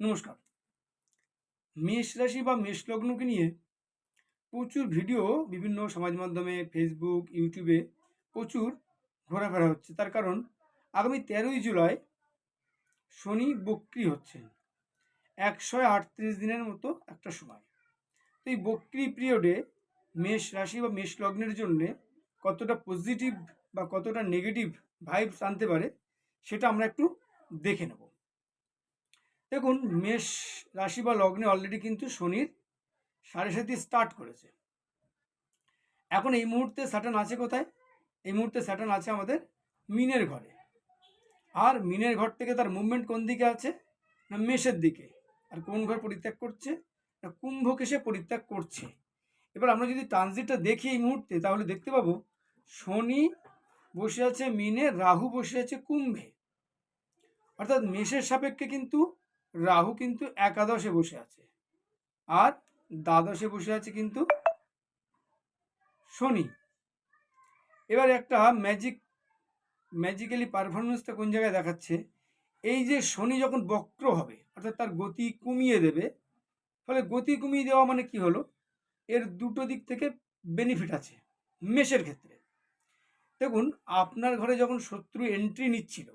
নমস্কার। মেষ রাশি বা মেষ লগ্নকে নিয়ে প্রচুর ভিডিও বিভিন্ন সমাজ মাধ্যমে ফেসবুক ইউটিউবে প্রচুর ঘোরাফেরা হচ্ছে। তার কারণ আগামী তেরোই জুলাই শনি বক্রি হচ্ছেন। একশো আটত্রিশ দিনের মতো একটা সময়। তো এই বক্রি পিরিয়ডে মেষ রাশি বা মেষ লগ্নের জন্যে কতটা পজিটিভ বা কতটা নেগেটিভ ভাইবস আনতে পারে, সেটা আমরা একটু দেখে নেব। দেখুন, মেষ রাশি বা লগ্নে অলরেডি কিন্তু শনির সাড়ে সাতি স্টার্ট করেছে। এখন এই মুহূর্তে স্যাটার্ন আছে কোথায়? এই মুহূর্তে স্যাটার্ন আছে আমাদের মিনের ঘরে। আর মিনের ঘর থেকে তার মুভমেন্ট কোন দিকে আছে? না মেষের দিকে। আর কোন ঘর পরিত্যাগ করছে? না কুম্ভকে সে পরিত্যাগ করছে। এবার আমরা যদি ট্রানজিটটা দেখি এই মুহূর্তে, তাহলে দেখতে পাবো শনি বসে আছে মিনে, রাহু বসে আছে কুম্ভে। অর্থাৎ মেষের সাপেক্ষে কিন্তু রাহু কিন্তু একাদশে বসে আছে। আর দ্বাদশে বসে আছে কিন্তু শনি। এবার একটা ম্যাজিক ম্যাজিক্যালি পারফরমেন্সটা কোন জায়গায় দেখাচ্ছে? এই যে শনি যখন বক্র হবে, অর্থাৎ তার গতি কমিয়ে দেবে, ফলে গতি কমিয়ে দেওয়া মানে কি হলো? এর দুটো দিক থেকে বেনিফিট আছে, মেষের ক্ষেত্রে। দেখুন, আপনার ঘরে যখন শত্রু এন্ট্রি নিচ্ছিল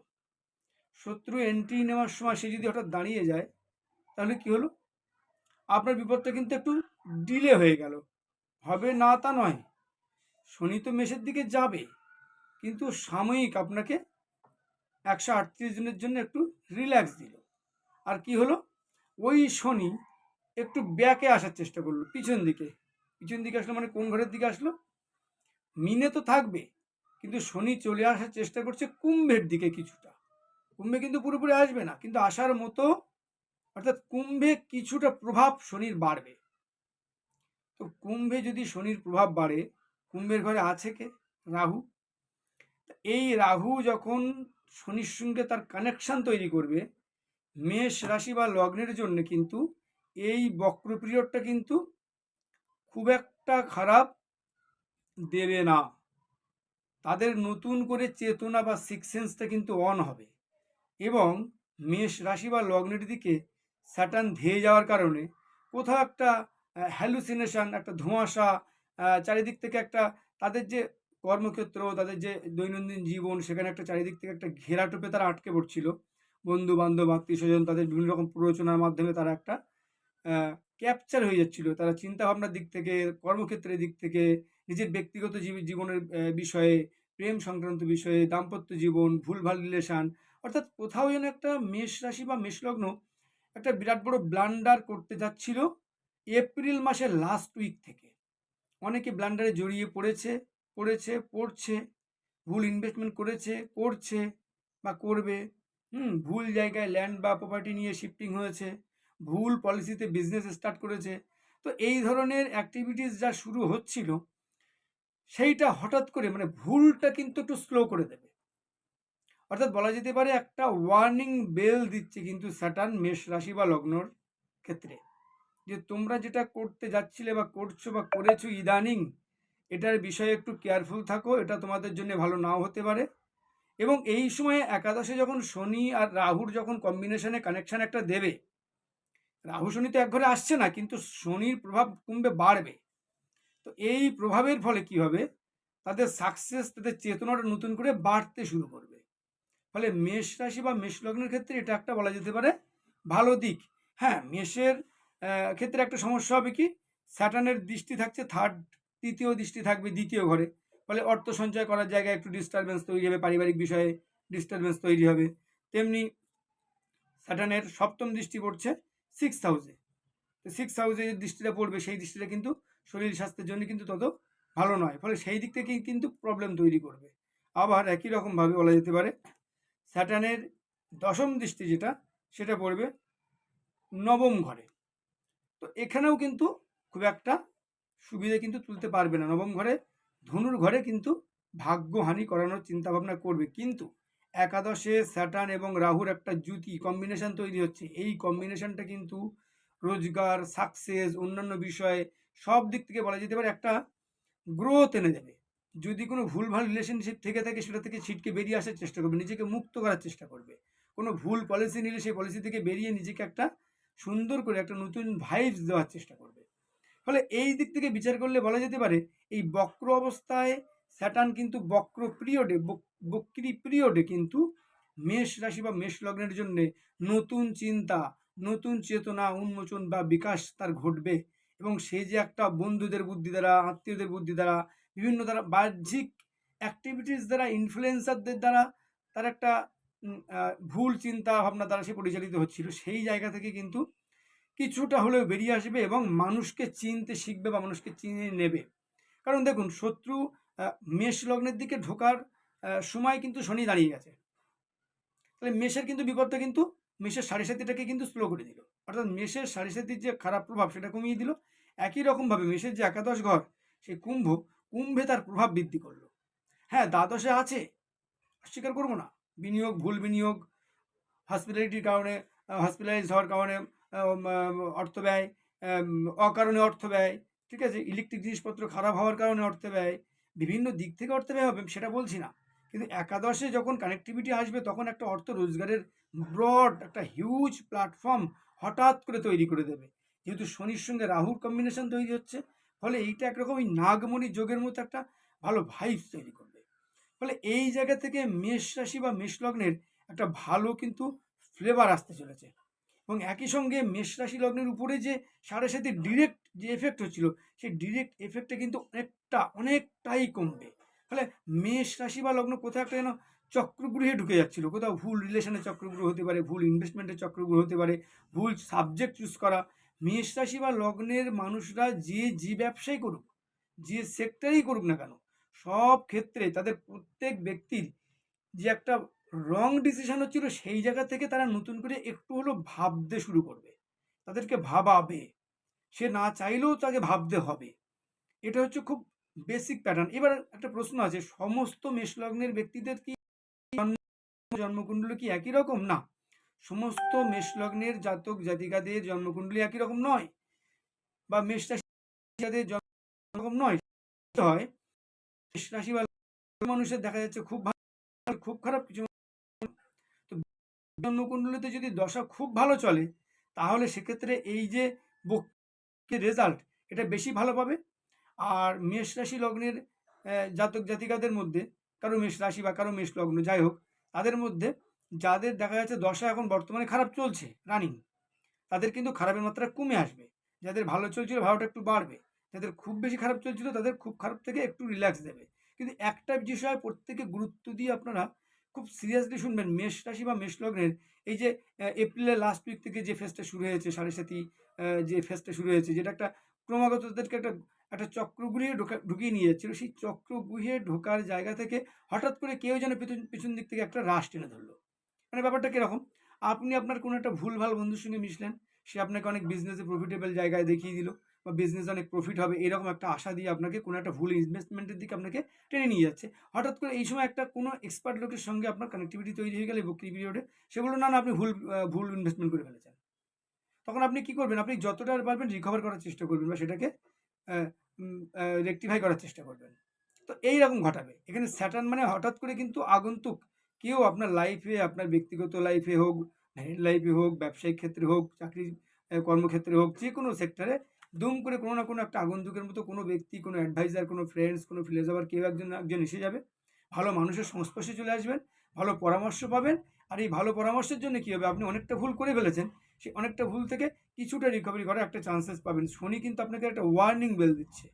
শত্রু এন্ট্রি নেওয়ার সময় সে যদি হঠাৎ দাঁড়িয়ে যায়, তাহলে কি হলো? আপনার বিপদটা কিন্তু একটু ডিলে হয়ে গেল। হবে না তা নয়। শনি তো মেষের দিকে যাবে, কিন্তু সাময়িক আপনাকে একশো আটত্রিশ দিনের জন্য একটু রিল্যাক্স দিল। আর কি হলো? ওই শনি একটু ব্যাকে আসার চেষ্টা করল, পিছন দিকে। পিছন দিকে আসলো মানে কোন ঘরের দিকে আসলো? মিনে তো থাকবে, কিন্তু শনি চলে আসার চেষ্টা করছে কুম্ভের দিকে কিছুটা। কুম্ভে কিন্তু পুরোপুরি আসবে না। কিন্তু আসার মতো, অর্থাৎ কুম্ভে কিছুটা প্রভাব শনির বাড়বে। তো কুম্ভে যদি শনির প্রভাব বাড়ে, কুম্ভের ঘরে আছে কে? রাহু। এই রাহু যখন শনির সঙ্গে তার কানেকশন তৈরি করবে, মেষ রাশি বা লগ্নের জন্য কিন্তু এই বক্র পিরিয়ডটা কিন্তু খুব একটা খারাপ দেবে না। তাদের নতুন করে চেতনা বা সিক্স সেন্সটা কিন্তু অন হবে। এবং মেষ রাশি বা লগ্নের দিকে স্যাটার্ন ধেয়ে যাওয়ার কারণে কোথাও একটা হ্যালুসিনেশন একটা ধোঁয়াশা চারিদিক থেকে একটা তাদের যে কর্মক্ষেত্র, তাদের যে দৈনন্দিন জীবন, সেখানে একটা চারিদিক থেকে একটা ঘেরাটোপে তারা আটকে পড়ছিল। বন্ধু বান্ধব আত্মীয় স্বজন তাদের বিভিন্ন রকম প্ররোচনার মাধ্যমে তারা একটা ক্যাপচার হয়ে যাচ্ছিল। তারা চিন্তা ভাবনার দিক থেকে, কর্মক্ষেত্রের দিক থেকে, নিজের ব্যক্তিগত জীব- জীবনের বিষয়ে, প্রেম সংক্রান্ত বিষয়ে, দাম্পত্য জীবন, ভুলভাল রিলেশন অর্থাৎ কোথাও যেন একটা মেষ রাশি বা মেষলগ্ন একটা বিরাট বড় ব্লান্ডার করতে যাচ্ছিল এপ্রিল মাসের লাস্ট উইক থেকে। অনেকে ব্লান্ডারে জড়িয়ে পড়েছে পড়েছে, পড়ছে, ভুল ইনভেস্টমেন্ট করেছে, করছে বা করবে। হুম, ভুল জায়গায় ল্যান্ড বা প্রপার্টি নিয়ে শিফটিং হয়েছে, ভুল পলিসিতে বিজনেস স্টার্ট করেছে। তো এই ধরনের অ্যাক্টিভিটিস যা শুরু হচ্ছিল, সেইটা হঠাৎ করে মানে ভুলটা কিন্তু একটু স্লো করে দেবে। অর্থাৎ বলা যেতে পারে একটা ওয়ার্নিং বেল দিচ্ছে কিন্তু স্যাটার্ন মেষ রাশি বা লগ্নর ক্ষেত্রে। যে তোমরা যেটা করতে যাচ্ছিলে বা করছ বা করেছ ইদানিং, এটার বিষয়ে একটু কেয়ারফুল থাকো, এটা তোমাদের জন্য ভালো নাও হতে পারে। এবং এই সময়ে একাদশে যখন শনি আর রাহুর যখন কম্বিনেশনে কানেকশান একটা দেবে, রাহু শনি তো এক ঘরে আসছে না, কিন্তু শনির প্রভাব কমবে, বাড়বে। তো এই প্রভাবের ফলে কি হবে? তাদের সাকসেস তাদের চেতনাটা নতুন করে বাড়তে শুরু করবে। ফলে মেষ রাশি বা মেষ লগ্নের ক্ষেত্রে এটা একটা বলা যেতে পারে ভালো দিক। হ্যাঁ মেষের ক্ষেত্রে একটা সমস্যা হবে কি? স্যাটার্নের দৃষ্টি থাকছে থার্ড তৃতীয় দৃষ্টি থাকবে দ্বিতীয় ঘরে। ফলে অর্থ সঞ্চয় করার জায়গায় একটু ডিস্টারবেন্স তৈরি হবে, পারিবারিক বিষয়ে ডিস্টারবেন্স তৈরি হবে। তেমনি স্যাটার্নের সপ্তম দৃষ্টি পড়ছে সিক্স হাউসে তো সিক্স হাউসে যে দৃষ্টিটা পড়বে, সেই দৃষ্টিটা কিন্তু শরীর স্বাস্থ্যের জন্য কিন্তু তত ভালো নয়। ফলে সেই দিক থেকেই কিন্তু প্রবলেম তৈরি করবে। আবার একই রকমভাবে বলা যেতে পারে স্যাটার্নের দশম দৃষ্টি যেটা, সেটা পড়বে নবম ঘরে। তো এখানেও কিন্তু খুব একটা সুবিধে কিন্তু তুলতে পারবে না। নবম ঘরে ধনুর ঘরে কিন্তু ভাগ্যহানি করানোর চিন্তা ভাবনা করবে। কিন্তু একাদশে স্যাটার্ন এবং রাহুর একটা জুতি কম্বিনেশন তৈরি হচ্ছে। এই কম্বিনেশনটা কিন্তু রোজগার সাকসেস অন্যান্য বিষয়ে সব দিক থেকে বলা যেতে পারে একটা গ্রোথ এনে দেবে। যদি কোনো ভুলভাল রিলেশনশিপ থেকে থাকে, সেটা থেকে ছিটকে বেরিয়ে আসার চেষ্টা করবে, নিজেকে মুক্ত করার চেষ্টা করবে। কোনো ভুল পলিসি নিলে সেই পলিসি থেকে বেরিয়ে নিজেকে একটা সুন্দর করে একটা নতুন ভাইবস দেওয়ার চেষ্টা করবে। ফলে এই দিক থেকে বিচার করলে বলা যেতে পারে, এই বক্র অবস্থায় স্যাটার্ন কিন্তু বক্র পিরিয়ডে বক্রি পিরিয়ডে কিন্তু মেষ রাশি বা মেষ লগ্নের জন্য নতুন চিন্তা, নতুন চেতনা, উন্মোচন বা বিকাশ তার ঘটবে এবং সে যে একটা বন্ধুদের বুদ্ধি দ্বারা, আত্মীয়দের বুদ্ধি দ্বারা বিভিন্ন দ্বারা বাহ্যিক অ্যাক্টিভিটিস দ্বারা ইনফ্লুয়েন্সারদের দ্বারা তার একটা ভুল চিন্তা ভাবনা দ্বারা সে পরিচালিত হচ্ছিল। সেই জায়গা থেকে কিন্তু কিছুটা হলেও বেরিয়ে আসবে এবং মানুষকে চিনতে শিখবে বা মানুষকে চিনে নেবে। কারণ দেখুন, শত্রু মেষ লগ্নের দিকে ঢোকার সময় কিন্তু শনি দাঁড়িয়ে গেছে। তাহলে মেষের কিন্তু বিপদটা কিন্তু, মেষের সাড়ে সাতিটাকে কিন্তু স্লো করে দিল। অর্থাৎ মেষের সাড়ে সাতির যে খারাপ প্রভাব সেটা কমিয়ে দিল। একই রকমভাবে মেষের যে একাদশ ঘর, সেই কুম্ভ কুম্ভে তার প্রভাব বৃদ্ধি করল। হ্যাঁ দ্বাদশে আছে। অস্বীকার করব না। বিনিয়োগ, ভুল বিনিয়োগ হসপিটালিটির কারণে হসপিটালাইজ হওয়ার কারণে অর্থ ব্যয় অকারণে অর্থ ব্যয়, ঠিক আছে? ইলেকট্রিক জিনিসপত্র খারাপ হওয়ার কারণে অর্থ ব্যয়, বিভিন্ন দিক থেকে অর্থ ব্যয় হবে, সেটা বলছি না। কিন্তু একাদশে যখন কানেক্টিভিটি আসবে, তখন একটা অর্থ রোজগারের ব্রড একটা হিউজ প্ল্যাটফর্ম হঠাৎ করে তৈরি করে দেবে। যেহেতু শনির সঙ্গে রাহুর কম্বিনেশন তৈরি হচ্ছে ফলে এইটা একরকম ওই নাগমণি যোগের মতো একটা ভালো ভাইবস তৈরি করবে। ফলে এই জায়গা থেকে মেষ রাশি বা মেষ লগ্নের একটা ভালো কিন্তু ফ্লেভার আসতে চলেছে। এবং একই সঙ্গে মেষ রাশি লগ্নের উপরে যে সাড়ে সাথে ডিরেক্ট যে এফেক্ট হচ্ছিল, সেই ডিরেক্ট এফেক্টটা কিন্তু অনেকটা, অনেকটাই কমবে। ফলে মেষ রাশি বা লগ্ন কোথাও একটা যেন চক্রগৃহে ঢুকে যাচ্ছিল। কোথাও ভুল রিলেশনের চক্রগৃহ হতে পারে, ভুল ইনভেস্টমেন্টের চক্রগৃহ হতে পারে, ভুল সাবজেক্ট চুজ করা মেষ রাশি বা লগ্নের মানুষরা যে যে ব্যবসাই করুক, যে সেক্টরেই করুক না কেন, সব ক্ষেত্রে তাদের প্রত্যেক ব্যক্তির যে একটা রং ডিসিশন হচ্ছিল, সেই জায়গা থেকে তারা নতুন করে একটু হলেও ভাবতে শুরু করবে। তাদেরকে ভাবাবে। সে না চাইলেও তাকে ভাবতে হবে। এটা হচ্ছে খুব বেসিক প্যাটার্ন এবার একটা প্রশ্ন আছে, সমস্ত মেষলগ্নের ব্যক্তিদের কি জন্ম জন্মকুণ্ডলী কি একই রকম? না। সমস্ত মেষলগ্নের জাতক জাতিকাদের জন্মকুণ্ডলী একই রকম নয় বা মেষ রাশিদের জন্ম নয়। হয় মেষ রাশি বা মানুষের দেখা যাচ্ছে খুব ভালো, খুব খারাপ কিছু তো জন্মকুণ্ডলীতে যদি দশা খুব ভালো চলে, তাহলে সেক্ষেত্রে এই যে রেজাল্ট এটা বেশি ভালো পাবে। আর মেষ রাশি লগ্নের জাতক জাতিকাদের মধ্যে, কারও মেষ রাশি বা কারও মেষ লগ্ন যাই হোক, তাদের মধ্যে যাদের দেখা যাচ্ছে দশা এখন বর্তমানে খারাপ চলছে রানিং তাদের কিন্তু খারাপের মাত্রা কমে আসবে। যাদের ভালো চলছিল ভালোটা একটু বাড়বে যাদের খুব বেশি খারাপ চলছিল তাদের খুব খারাপ থেকে একটু রিল্যাক্স দেবে। কিন্তু একটা বিষয় প্রত্যেকে গুরুত্ব দিয়ে আপনারা খুব সিরিয়াসলি শুনবেন মেষ রাশি বা মেষ লগ্নের এই যে এপ্রিলের লাস্ট উইক থেকে যে ফেসটা শুরু হয়েছে সাড়ে আহ, যে ফেসটা শুরু হয়েছে যেটা একটা ক্রমাগত তাদেরকে একটা একটা চক্রগৃহে ঢোকা ঢুকিয়ে নিয়ে যাচ্ছিল সেই চক্রগৃহে ঢোকার জায়গা থেকে হঠাৎ করে কেউ যেন পেছন পেছন দিক থেকে একটা রাশ টেনে ধরলো। মানে ব্যাপারটা কীরকম? আপনি আপনার কোনো একটা ভুলভাল বন্ধুর সঙ্গে মিশলেন, সে আপনাকে অনেক বিজনেসে প্রফিটেবল জায়গায় দেখিয়ে দিল বা বিজনেস অনেক প্রফিট হবে, এরকম একটা আশা দিয়ে আপনাকে কোনো একটা ভুল ইনভেস্টমেন্টের দিকে আপনাকে টেনে নিয়ে যাচ্ছে। হঠাৎ করে এই সময় একটা কোনো এক্সপার্ট লোকের সঙ্গে আপনার কানেক্টিভিটি তৈরি হয়ে গেলে বকরি পিরিয়ডে সেগুলো না না, আপনি ভুল ভুল ইনভেস্টমেন্ট করে ফেলেছেন। তখন আপনি কি করবেন? আপনি যতটা পারবেন রিকভার করার চেষ্টা করবেন বা সেটাকে রেকটিফাই করার চেষ্টা করবেন। তো এই রকম ঘটাবে। এখানে স্যাটার্ন মানে হঠাৎ করে কিন্তু আগন্তুক কেউ আপনার লাইফে আপনার ব্যক্তিগত লাইফে হোক ম্যারিড লাইফে হোক, ব্যবসায়িক ক্ষেত্রে হোক, চাকরি কর্মক্ষেত্রে হোক, যে কোনো সেক্টরে দুম করে কোনো না কোনো একটা আগন্তুকের মতো কোনো ব্যক্তি, কোনো অ্যাডভাইজার কোনো ফ্রেন্ডস কোনো ফিলোজফার কেউ একজন একজন এসে যাবে। ভালো মানুষের সংস্পর্শে চলে আসবেন, ভালো পরামর্শ পাবেন আর এই ভালো পরামর্শের জন্য কী হবে? আপনি অনেকটা ভুল করে ফেলেছেন। সেই অনেকটা ভুল থেকে কিছুটা রিকভারি করার একটা চান্সেস পাবেন। শনি কিন্তু আপনাকে একটা ওয়ার্নিং বেল দিচ্ছে।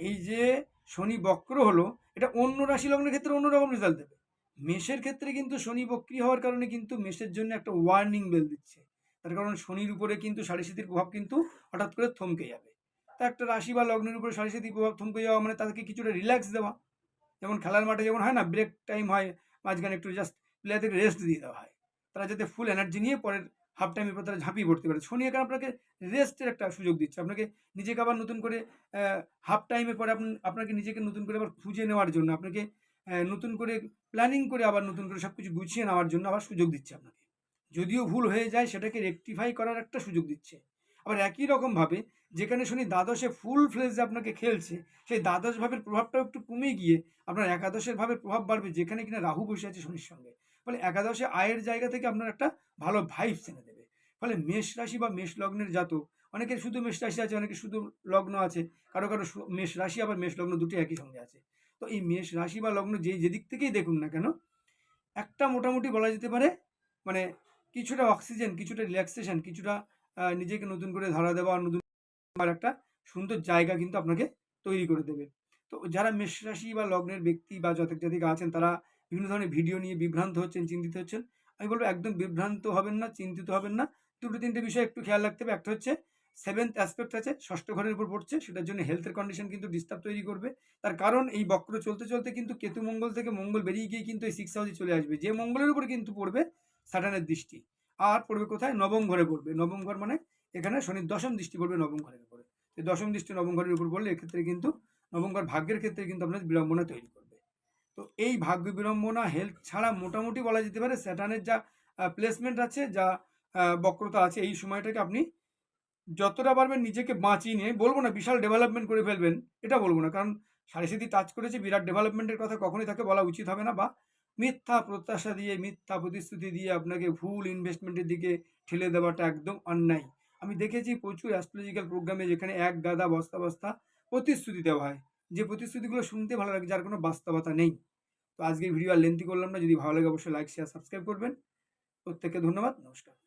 এই যে শনি বক্র হলো, এটা অন্য রাশি লগ্নের ক্ষেত্রে অন্যরকম রেজাল্ট দেবে। মেষের ক্ষেত্রে কিন্তু শনি বক্রি হওয়ার কারণে কিন্তু মেষের জন্য একটা ওয়ার্নিং বেল দিচ্ছে। তার কারণ শনির উপরে কিন্তু সারিশীতির প্রভাব কিন্তু হঠাৎ করে থমকে যাবে। তা একটা রাশি বা লগ্নের উপরে সারিশীতির প্রভাব থমকে যাওয়া মানে তাদেরকে কিছুটা রিল্যাক্স দেওয়া। যেমন খেলার মাঠে যেমন হয় না ব্রেক টাইম হয়, মাঝখানে একটু জাস্ট প্লেয়ারদের রেস্ট দিয়ে দেওয়া হয়। তারা যাতে ফুল এনার্জি নিয়ে পরের হাফ টাইমের পর তারা ঝাঁপিয়ে পড়তে পারে। শনি এখানে আপনাকে রেস্টের একটা সুযোগ দিচ্ছে। আপনাকে নিজেকে আবার নতুন করে হাফ টাইমের পরে আপনি, আপনাকে নিজেকে নতুন করে আবার খুঁজে নেওয়ার জন্য, আপনাকে নতুন করে প্ল্যানিং করে আবার নতুন করে সব কিছু গুছিয়ে নেওয়ার জন্য আবার সুযোগ দিচ্ছে আপনাকে। যদিও ভুল হয়ে যায়, সেটাকে রেকটিফাই করার একটা সুযোগ দিচ্ছে। আবার একই রকমভাবে যেখানে শুনি দ্বাদশে ফুল ফ্লেজে আপনাকে খেলছে, সেই দ্বাদশ ভাবের প্রভাবটাও একটু কমে গিয়ে আপনার একাদশের ভাবের প্রভাব বাড়বে যেখানে কিনা রাহু বসে আছে শনির সঙ্গে। ফলে একাদশে আয়ের জায়গা থেকে আপনার একটা ভালো ভাইবস এনে দেবে। ফলে মেষ রাশি বা মেষ লগ্নের জাতক, অনেকের শুধু মেষ রাশি আছে, অনেকের শুধু লগ্ন আছে, কারও কারও মেষ রাশি আবার মেষ লগ্ন দুটি একই সঙ্গে আছে। তো এই মেষ রাশি বা লগ্ন যেই যেদিক থেকেই দেখুন না কেন, একটা মোটামুটি বলা যেতে পারে মানে কিছুটা অক্সিজেন কিছুটা রিল্যাক্সেশন কিছুটা নিজেকে নতুন করে ধরা দেওয়া, নতুন একটা সুন্দর জায়গা কিন্তু আপনাকে তৈরি করে দেবে। তো যারা মেষ রাশি বা লগ্নের ব্যক্তি বা জাতক জাতিকা আছেন, তারা বিভিন্ন ধরনের ভিডিও নিয়ে বিভ্রান্ত হচ্ছেন, চিন্তিত হচ্ছেন। আমি বলব একদম বিভ্রান্ত হবেন না, চিন্তিত হবেন না। দুটো তিনটে বিষয় একটু খেয়াল রাখতে হবে। একটা হচ্ছে সেভেন্থ অ্যাসপেক্ট আছে, ষষ্ঠ ঘরের উপর পড়ছে, সেটার জন্য হেলথের কন্ডিশন কিন্তু ডিস্টার্ব তৈরি করবে। তার কারণ এই বক্র চলতে চলতে কিন্তু কেতু মঙ্গল থেকে মঙ্গল বেরিয়ে গিয়ে কিন্তু এই সিক্স হাউসে চলে আসবে। যে মঙ্গলের উপর কিন্তু পড়বে স্যাটানের দৃষ্টি। আর পড়বে কোথায়? নবম ঘরে পড়বে। নবম ঘর মানে এখানে শনির দশম দৃষ্টি পড়বে নবম ঘরের উপরে। এই দশম দৃষ্টি নবম ঘরের উপর পড়লে এক্ষেত্রে কিন্তু নবম ঘর ভাগ্যের ক্ষেত্রে কিন্তু আপনাদের বিড়ম্বনা তৈরি করবে। তো এই ভাগ্য বিড়ম্বনা হেলথ ছাড়া মোটামুটি বলা যেতে পারে স্যাটানের যা প্লেসমেন্ট আছে, যা বক্রতা আছে, এই সময়টাকে আপনি যতটা পারবেন নিজেকে বাঁচিয়ে নিয়ে, বলব না বিশাল ডেভেলপমেন্ট করে ফেলবেন, এটা বলব না। কারণ সাড়ে সাথে টাচ করেছে, বিরাট ডেভেলপমেন্টের কথা কখনোই তাকে বলা উচিত হবে না। বা মিথ্যা প্রত্যাশা দিয়ে, মিথ্যা প্রতিশ্রুতি দিয়ে আপনাকে ভুল ইনভেস্টমেন্টের দিকে ঠেলে দেওয়াটা একদম অন্যায়। আমি দেখেছি প্রচুর অ্যাস্ট্রোলজিক্যাল প্রোগ্রামে যেখানে এক গাদা বস্তা বস্তা প্রতিশ্রুতি দেওয়া হয়। যে প্রতিশ্রুতিগুলো শুনতে ভালো লাগে, যার কোনো বাস্তবতা নেই। তো আজকের ভিডিও আর লেন্থি করলাম না। যদি ভালো লাগে অবশ্যই লাইক শেয়ার সাবস্ক্রাইব করবেন। প্রত্যেককে ধন্যবাদ, নমস্কার।